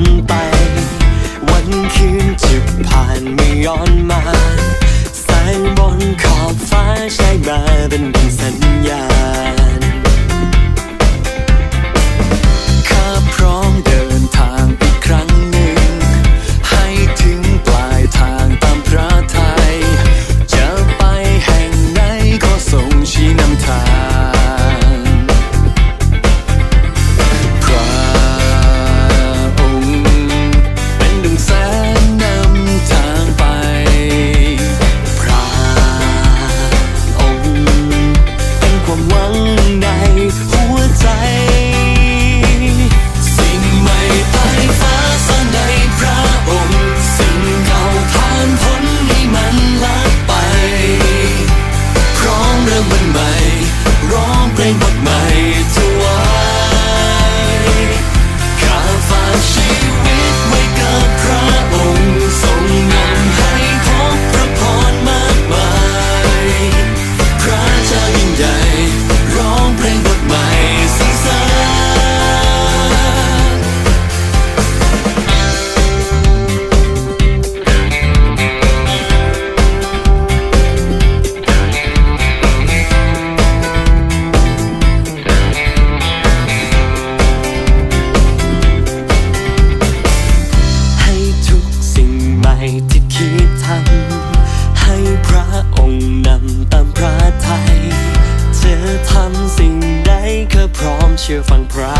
วนไป วันคืนจะผ่านไม่ย้อนมาแสงบนขอบฟ้าใช้มาเป็นบนสัญ cheer fun pride.